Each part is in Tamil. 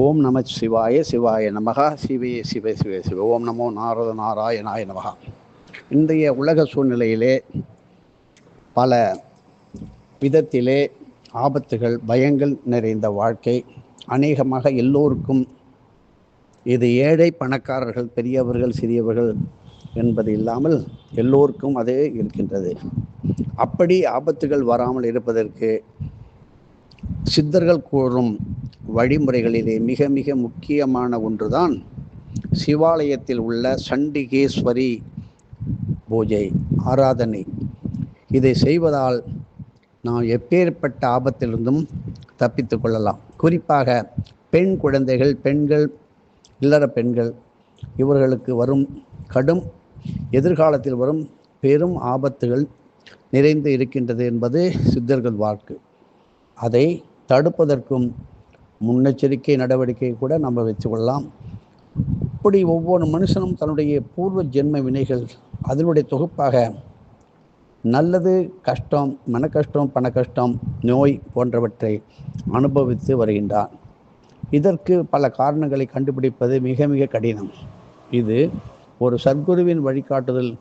ஓம் நம சிவாய சிவாய நமகா சிவே சிவ சிவ சிவ. ஓம் நமோ நாரத நாராயணாய நமகா. இன்றைய உலக சூழ்நிலையிலே பல விதத்திலே ஆபத்துகள் பயங்கள் நிறைந்த வாழ்க்கை. அநேகமாக எல்லோருக்கும் இது ஏழை பணக்காரர்கள் பெரியவர்கள் சிறியவர்கள் என்பது இல்லாமல் எல்லோருக்கும் அதே இருக்கின்றது. அப்படி ஆபத்துகள் வராமல் இருப்பதற்கு சித்தர்கள் கூறும் வழிமுறைகளிலே மிக மிக முக்கியமான ஒன்றுதான் சிவாலயத்தில் உள்ள சண்டிகேஸ்வரி பூஜை ஆராதனை. இதை செய்வதால் நாம் எப்பேற்பட்ட ஆபத்திலிருந்தும் தப்பித்து கொள்ளலாம். குறிப்பாக பெண் குழந்தைகள் பெண்கள் இல்லற பெண்கள் இவர்களுக்கு வரும் கடும் எதிர்காலத்தில் வரும் பெரும் ஆபத்துகள் நிறைந்து இருக்கின்றது என்பது சித்தர்கள் வாக்கு அதை தடுப்பதற்கும் முன்னெச்சரிக்கை நடவடிக்கை கூட நம்ம வச்சுக்கொள்ளலாம் இப்படி ஒவ்வொரு மனுஷனும் தன்னுடைய பூர்வ ஜென்ம வினைகள் அதனுடைய தொகுப்பாக நல்லது கஷ்டம் மன கஷ்டம் பண கஷ்டம் நோய் போன்றவற்றை அனுபவித்து வருகின்றான். இதற்கு பல காரணங்களை கண்டுபிடிப்பது மிக மிக கடினம். இது ஒரு சத்குருவின் வழிகாட்டுதல்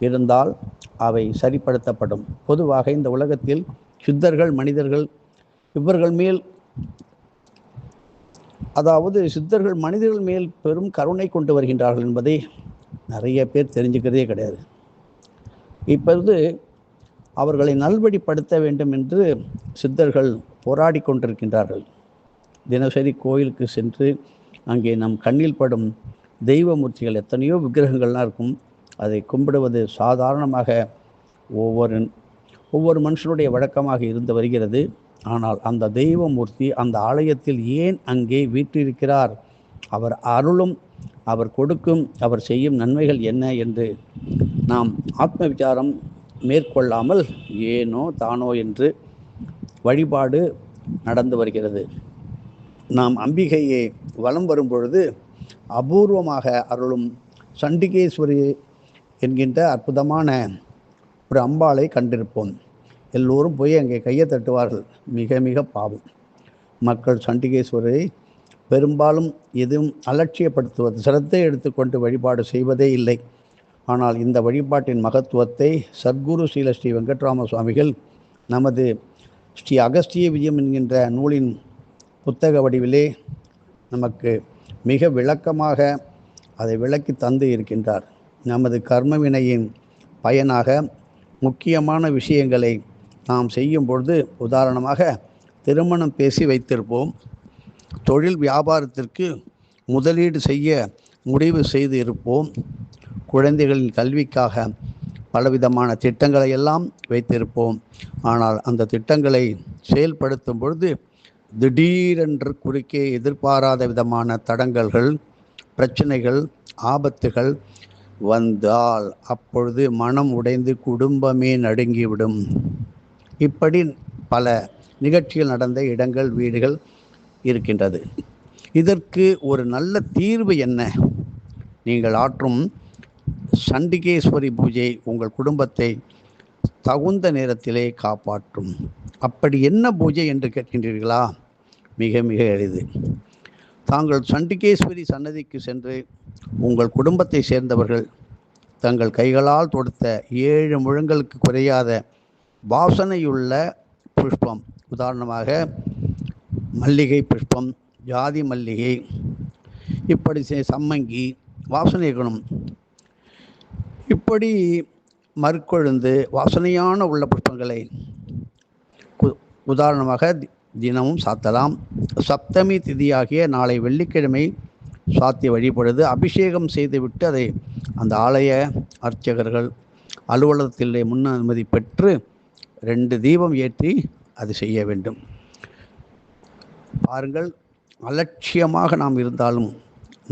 இருந்தால் அவை சரிப்படுத்தப்படும். பொதுவாக இந்த உலகத்தில் சித்தர்கள் மனிதர்கள் இவர்கள் மேல் அதாவது சித்தர்கள் மனிதர்கள் மேல் பெரும் கருணை கொண்டு வருகின்றார்கள் என்பதை நிறைய பேர் தெரிஞ்சுக்கிறதே கிடையாது. இப்பொழுது அவர்களை நல்வழிப்படுத்த வேண்டும் என்று சித்தர்கள் போராடி கொண்டிருக்கின்றார்கள். தினசரி கோயிலுக்கு சென்று அங்கே நம் கண்ணில் படும் தெய்வமூர்த்திகள் எத்தனையோ விக்கிரகங்கள்லாம் இருக்கும். அதை கும்பிடுவது சாதாரணமாக ஒவ்வொரு ஒவ்வொரு மனுஷனுடைய வழக்கமாக இருந்து வருகிறது. ஆனால் அந்த தெய்வமூர்த்தி அந்த ஆலயத்தில் ஏன் அங்கே வீற்றிருக்கிறார்? அவர் அருளும் அவர் கொடுக்கும் அவர் செய்யும் நன்மைகள் என்ன என்று நாம் ஆத்ம விசாரம் மேற்கொள்ளாமல் ஏனோ தானோ என்று வழிபாடு நடந்து வருகிறது. நாம் அம்பிகையை வலம் வரும் பொழுது அபூர்வமாக அருளும் சண்டிகேஸ்வரி என்கின்ற அற்புதமான ஒரு அம்பாளை கண்டிருப்போம். எல்லோரும் போய் அங்கே கையை தட்டுவார்கள். மிக மிக பாவம். மக்கள் சண்டிகேஸ்வரரை பெரும்பாலும் எதுவும் அலட்சியப்படுத்துவது சிரத்தை எடுத்துக்கொண்டு வழிபாடு செய்வதே இல்லை. ஆனால் இந்த வழிபாட்டின் மகத்துவத்தை சத்குரு ஸ்ரீல ஸ்ரீ வெங்கட்ராம சுவாமிகள் நமது ஸ்ரீ அகஸ்திய விஜயம் என்கின்ற நூலின் புத்தக வடிவிலே நமக்கு மிக விளக்கமாக அதை விளக்கி தந்து இருக்கின்றார். நமது கர்ம வினையின் பயனாக முக்கியமான விஷயங்களை நாம் செய்யும் பொழுது உதாரணமாக திருமணம் பேசி வைத்திருப்போம். தொழில் வியாபாரத்திற்கு முதலீடு செய்ய முடிவு செய்து இருப்போம். குழந்தைகளின் கல்விக்காக பலவிதமான திட்டங்களை எல்லாம் வைத்திருப்போம். ஆனால் அந்த திட்டங்களை செயல்படுத்தும் பொழுது திடீரென்று குறுக்கே எதிர்பாராத விதமான தடங்கல்கள் பிரச்சனைகள் ஆபத்துகள் வந்தால் அப்பொழுது மனம் உடைந்து குடும்பமே நடுங்கிவிடும். இப்படி பல நிகழ்ச்சிகள் நடந்த இடங்கள் வீடுகள் இருக்கின்றது. இதற்கு ஒரு நல்ல தீர்வு என்ன? நீங்கள் ஆற்றும் சண்டிகேஸ்வரி பூஜை உங்கள் குடும்பத்தை தகுந்த நேரத்திலே காப்பாற்றும். அப்படி என்ன பூஜை என்று கேட்கின்றீர்களா? மிக மிக எளிது. தாங்கள் சண்டிகேஸ்வரி சன்னதிக்கு சென்று உங்கள் குடும்பத்தை சேர்ந்தவர்கள் தங்கள் கைகளால் தொடுத்த ஏழு முழங்களுக்கு குறையாத வாசனையுள்ள புஷ்பம். உதாரணமாக மல்லிகை புஷ்பம் ஜாதி மல்லிகை இப்படி சம்மங்கி வாசனை குணம் இப்படி மறுக்கொழுந்து வாசனையான உள்ள புஷ்பங்களை உதாரணமாக தினமும் சாத்தலாம். சப்தமி திதியாகிய நாளை வெள்ளிக்கிழமை சாத்தி வழிபடுது. அபிஷேகம் செய்துவிட்டு அதை அந்த ஆலய அர்ச்சகர்கள் அலுவலகத்திலே முன் அனுமதி பெற்று ரெண்டு தீபம் ஏற்றி அது செய்ய வேண்டும். பாருங்கள் அலட்சியமாக நாம் இருந்தாலும்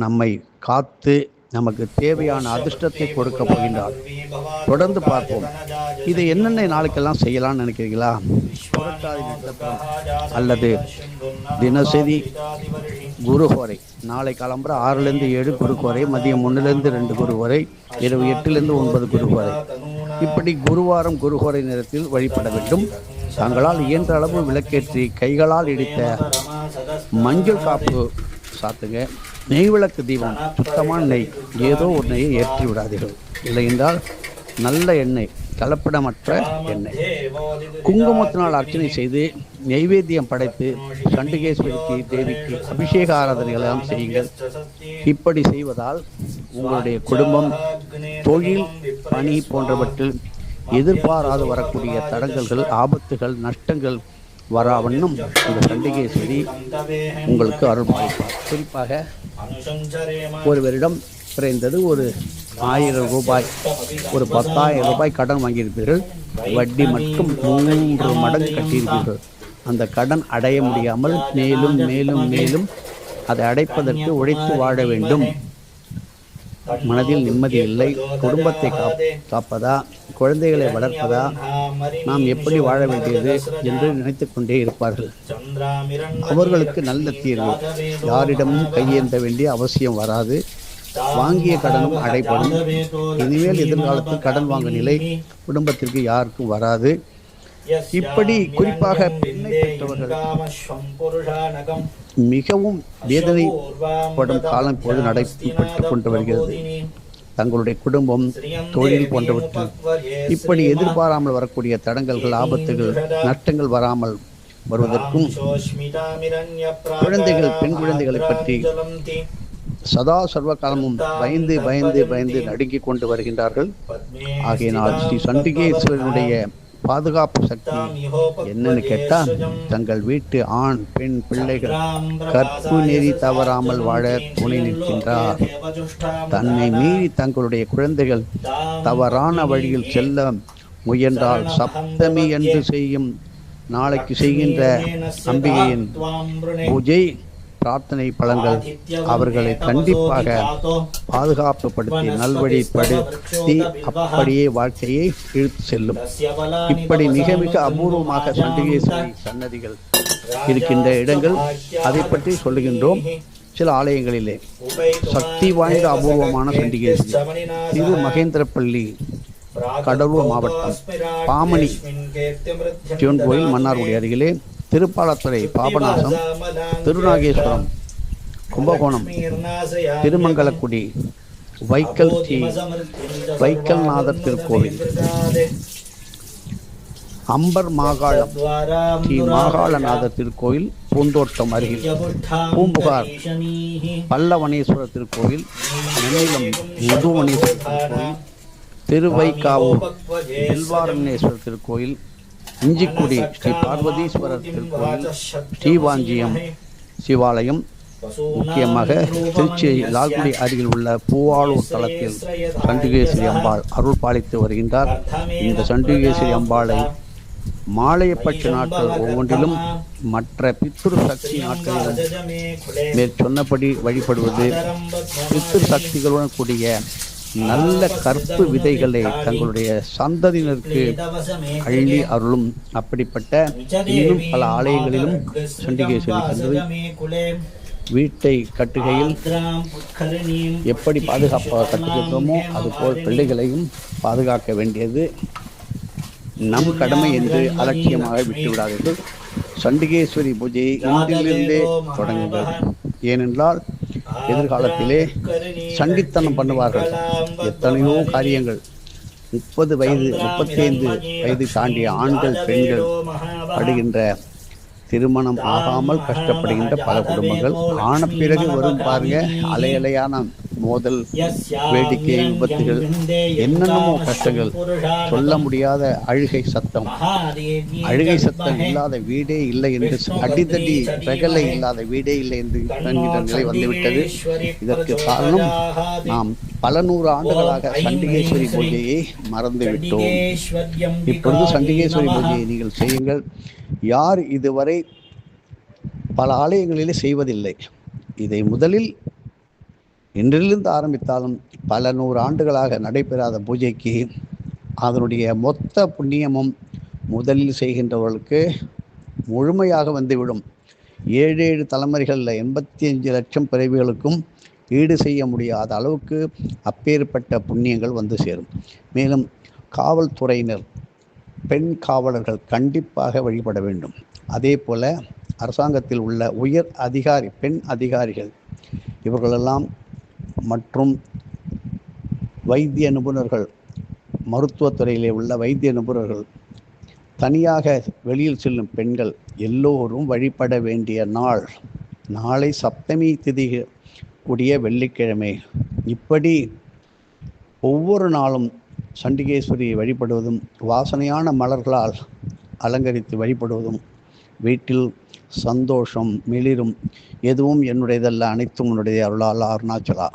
நம்மை காத்து நமக்கு தேவையான அதிர்ஷ்டத்தை கொடுக்க போகின்றார். தொடர்ந்து பார்ப்போம். இதை என்னென்ன நாளுக்கெல்லாம் செய்யலாம்னு நினைக்கிறீங்களா புரட்டாதி நட்சத்திரம் அல்லது தினசரி குருஹோரை நாளை காலம்புற ஆறுலேருந்து ஏழு குருகோரை மதியம் ஒன்றுலேருந்து ரெண்டு குருகோரை இரவு எட்டுலேருந்து ஒன்பது குருகோரை இப்படி குருவாரம் குருகோரை நேரத்தில் வழிபட வேண்டும். தங்களால் இயன்ற அளவு விளக்கேற்றி கைகளால் இடித்த மஞ்சள் காப்பு சாத்துங்க. நெய் விளக்கு தீபம் சுத்தமான நெய். ஏதோ ஒரு நெய்யை ஏற்றி விடாதீர்கள். இல்லை என்றால் நல்ல எண்ணெய் கலப்படமற்ற எண்ணெய். குங்குமத்தினால் அர்ச்சனை செய்து நைவேத்தியம் படைத்து சண்டிகேஸ்வரிக்கு தேவிக்கு அபிஷேக ஆராதனைகளெல்லாம் செய்யுங்கள். இப்படி செய்வதால் உங்களுடைய குடும்பம் தொழில் பணி போன்றவற்றில் எதிர்பாராது வரக்கூடிய தடங்கல்கள் ஆபத்துகள் நஷ்டங்கள் வராவண்ணம் இந்த சண்டிகேஸ்வரி உங்களுக்கு அருள் குறிப்பாக ஒருவரிடம் குறைந்தது ஒரு ஆயிரம் ரூபாய் ஒரு பத்தாயிரம் ரூபாய் கடன் வாங்கியிருப்பீர்கள். வட்டி மட்டும் மூன்று மடங்கு கட்டியிருப்பீர்கள். அந்த கடன் அடைய முடியாமல் மேலும் மேலும் மேலும் அதை அடைப்பதற்கு உழைத்து வாழ வேண்டும். மனதில் நிம்மதி இல்லை. குடும்பத்தை காப் காப்பதா? குழந்தைகளை வளர்ப்பதா? நாம் எப்படி வாழ வேண்டியது என்று நினைத்து கொண்டே இருப்பார்கள். அவர்களுக்கு நல்ல தீர்வு. யாரிடமும் கையேந்த வேண்டிய அவசியம் வராது. வாங்கிய கடனும் அடைப்படும் இனிமேல் எதிர்காலத்தில் கடன் வாங்க நிலை குடும்பத்திற்கு யாருக்கும் வராது. இப்படி குறிப்பாக பெண்ணை பெற்றவர்கள் மிகவும் வேதனைப்படும் காலம் இப்போது நடைபெற்று கொண்டு வருகிறது. தங்களுடைய குடும்பம் தொழில் போன்றவற்றில் இப்படி எதிர்பாராமல் வரக்கூடிய தடங்கல்கள் ஆபத்துகள் நஷ்டங்கள் வராமல் வருவதற்கும் குழந்தைகள் பெண் குழந்தைகளை பற்றி சதா சர்வ காலமும் பயந்து பயந்து பயந்து நடுங்கிக் கொண்டு வருகின்றார்கள். ஆகையினால் ஸ்ரீ சண்டிகேஸ்வரனுடைய பாதுகாப்பு சக்தி என்னன்னு கேட்டா தங்கள் வீட்டு ஆண் பெண் பிள்ளைகள் கற்பு நெறி தவறாமல் வாழ துணை நிற்கின்றார். தன்னை மீறி தங்களுடைய குழந்தைகள் தவறான வழியில் செல்ல முயன்றால் சப்தமி என்று செய்யும் நாளைக்கு செய்கின்ற அம்பிகையின் பூஜை பிரார்த்தனை பலன்கள் அவர்களை கண்டிப்பாக பாதுகாப்புப்படுத்தி நல்வழிப்படுத்தி அப்படியே வாழ்க்கையை இழுத்து செல்லும். இப்படி மிக மிக அபூர்வமாக சண்டிகேஸ்வரி சன்னதிகள் இருக்கின்ற இடங்கள் அதை பற்றி சொல்லுகின்றோம். சில ஆலயங்களிலே சக்தி வாய்ந்த அபூர்வமான சண்டிகேஸ்வரி திரு மகேந்திரப்பள்ளி கடலூர் மாவட்டம் பாமணி சிவன் கோயில் மன்னார்குடி அருகிலே திருப்பாலத்துறை பாபநாசம் திருநாகேஸ்வரம் கும்பகோணம் திருமங்கலக்குடி வைக்கல் ஸ்ரீ வைக்கல்நாதர் திருக்கோவில் அம்பர் மாகாளம் ஸ்ரீ மாகாளநாதர் திருக்கோயில் பூந்தோட்டம் அருகில் பூம்புகார் பல்லவனேஸ்வரர் திருக்கோவில் நெல்லிலம் முதுவனேஸ்வரர் திருக்கோயில் திருவைக்காவூர் தில்வாரணேஸ்வரர் திருக்கோயில் இஞ்சிக்குடி ஸ்ரீ பார்வதீஸ்வரர் திருக்கோயில் ஸ்ரீவாஞ்சியம் சிவாலயம் முக்கியமாக திருச்சி லால்குடி அருகில் உள்ள பூவாளூர் தளத்தில் சண்டிகேஸ்வரி அம்பாள் அருள் பாலித்து வருகின்றார். இந்த சண்டிகேஸ்வரி அம்பாளை மாலையப்பட்ச நாட்கள் ஒவ்வொன்றிலும் மற்ற பித்ரு சக்தி நாட்களிலும் மேற் சொன்னபடி வழிபடுவது பித்ரு சக்திகளுடன் கூடிய நல்ல கற்பு விதைகளை தங்களுடைய சந்ததியினருக்கு அள்ளி அருளும். அப்படிப்பட்ட இன்னும் பல ஆலயங்களிலும் சண்டிகேஸ்வரி சொல்லிக்கின்றது வீட்டை கட்டுகையில் எப்படி பாதுகாப்பாக கட்டுகின்றோமோ அதுபோல் பிள்ளைகளையும் பாதுகாக்க வேண்டியது நம் கடமை என்று அலட்சியமாக விட்டுவிடாதீர்கள். சண்டிகேஸ்வரி பூஜையை இன்றிலிருந்தே தொடங்குங்கள். ஏனென்றால் எதிர்காலத்திலே சண்டித்தனம் பண்ணுவார்கள். எத்தனையோ காரியங்கள். முப்பது வயது முப்பத்தைந்து வயது தாண்டிய ஆண்கள் பெண்கள் படுகின்ற திருமணம் ஆகாமல் கஷ்டப்படுகின்ற பல குடும்பங்கள். ஆன பிறகு வரும் பாருங்க அலையலையான மோதல் வேடிக்கை விபத்துகள் என்னென்னமோ கஷ்டங்கள். சொல்ல முடியாத அழுகை சத்தம். அழுகை சத்தம் இல்லாத வீடே இல்லை என்று அடித்தடி ரகலை இல்லாத வீடே இல்லை என்று நிலை வந்துவிட்டது. இதற்கு காரணம் நாம் பல நூறு ஆண்டுகளாக சண்டிகேஸ்வரி பூஜையை மறந்துவிட்டோம். இப்பொழுது சண்டிகேஸ்வரி பூஜையை நீங்கள் செய்யுங்கள். யார் இதுவரை பல ஆலயங்களிலே செய்வதில்லை. இதை முதலில் இன்றிலிருந்து ஆரம்பித்தாலும் பல நூறு ஆண்டுகளாக நடைபெறாத பூஜைக்கு அதனுடைய மொத்த புண்ணியமும் முதலில் செய்கின்றவர்களுக்கு முழுமையாக வந்துவிடும். ஏழு ஏழு தலைமுறைகளில் எண்பத்தி அஞ்சு லட்சம் பிறவிகளுக்கும் ஈடு செய்ய முடியாத அளவுக்கு அப்பேற்பட்ட புண்ணியங்கள் வந்து சேரும். மேலும் காவல்துறையினர் பெண் காவலர்கள் கண்டிப்பாக வழிபட வேண்டும். அதே போல் அரசாங்கத்தில் உள்ள உயர் அதிகாரி பெண் அதிகாரிகள் இவர்களெல்லாம் மற்றும் வைத்திய நிபுணர்கள் மருத்துவத்துறையிலே உள்ள வைத்திய நிபுணர்கள் தனியாக வெளியில் செல்லும் பெண்கள் எல்லோரும் வழிபட வேண்டிய நாள். நாளை சப்தமி திதி கூடிய வெள்ளிக்கிழமை. இப்படி ஒவ்வொரு நாளும் சண்டிகேஸ்வரியை வழிபடுவதும் வாசனையான மலர்களால் அலங்கரித்து வழிபடுவதும் வீட்டில் சந்தோஷம் மிளிரும் எதுவும் என்னுடையதல்ல அனைத்தும் உன்னுடைய அருளால் அருணாச்சலா